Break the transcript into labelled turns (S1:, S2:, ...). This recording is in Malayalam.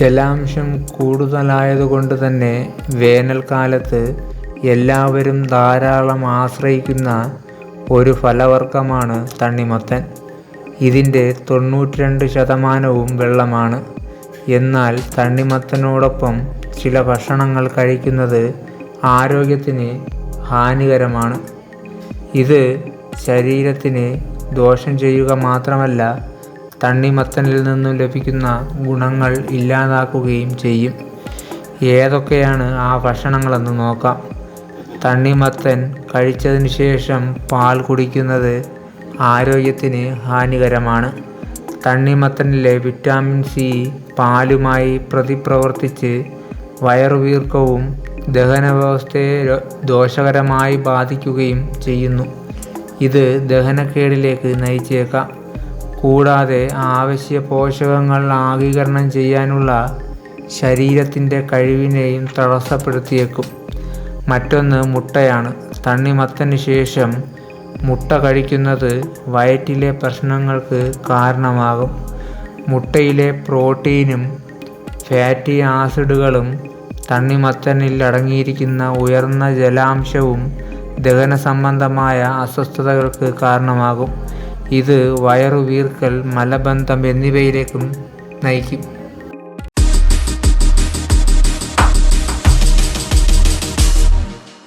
S1: ജലാംശം കൂടുതലായതുകൊണ്ട് തന്നെ വേനൽക്കാലത്ത് എല്ലാവരും ധാരാളം ആശ്രയിക്കുന്ന ഒരു ഫലവർഗമാണ് തണ്ണിമത്തൻ. ഇതിന്റെ തൊണ്ണൂറ്റിരണ്ട് ശതമാനവും വെള്ളമാണ്. എന്നാൽ തണ്ണിമത്തനോടൊപ്പം ചില ഭക്ഷണങ്ങൾ കഴിക്കുന്നത് ആരോഗ്യത്തിന് ഹാനികരമാണ്. ഇത് ശരീരത്തിന് ദോഷം ചെയ്യുക മാത്രമല്ല തണ്ണിമത്തനിൽ നിന്നും ലഭിക്കുന്ന ഗുണങ്ങൾ ഇല്ലാതാക്കുകയും ചെയ്യും. ഏതൊക്കെയാണ് ആ ഭക്ഷണങ്ങളെന്ന് നോക്കാം. തണ്ണിമത്തൻ കഴിച്ചതിന് ശേഷം പാൽ കുടിക്കുന്നത് ആരോഗ്യത്തിന് ഹാനികരമാണ്. തണ്ണിമത്തനിലെ വിറ്റാമിൻ സി പാലുമായി പ്രതിപ്രവർത്തിച്ച് വയറുവീർക്കവും ദഹന വ്യവസ്ഥയെ ദോഷകരമായി ബാധിക്കുകയും ചെയ്യുന്നു. ഇത് ദഹനക്കേടിലേക്ക് നയിച്ചേക്കാം. കൂടാതെ ആവശ്യ പോഷകങ്ങൾ ആഗീകരണം ചെയ്യാനുള്ള ശരീരത്തിന്റെ കഴിവിനെയും തടസ്സപ്പെടുത്തിയേക്കും. മറ്റൊന്ന് മുട്ടയാണ്. തണ്ണിമത്തന് ശേഷം മുട്ട കഴിക്കുന്നത് വയറ്റിലെ പ്രശ്നങ്ങൾക്ക് കാരണമാകും. മുട്ടയിലെ പ്രോട്ടീനും ഫാറ്റി ആസിഡുകളും തണ്ണിമത്തനിൽ അടങ്ങിയിരിക്കുന്ന ഉയർന്ന ജലാംശവും ദഹന സംബന്ധമായ അസ്വസ്ഥതകൾക്ക് കാരണമാകും. ഇത് വയറുവീർക്കൽ മലബന്ധം എന്നിവയിലേക്കും നയിക്കും.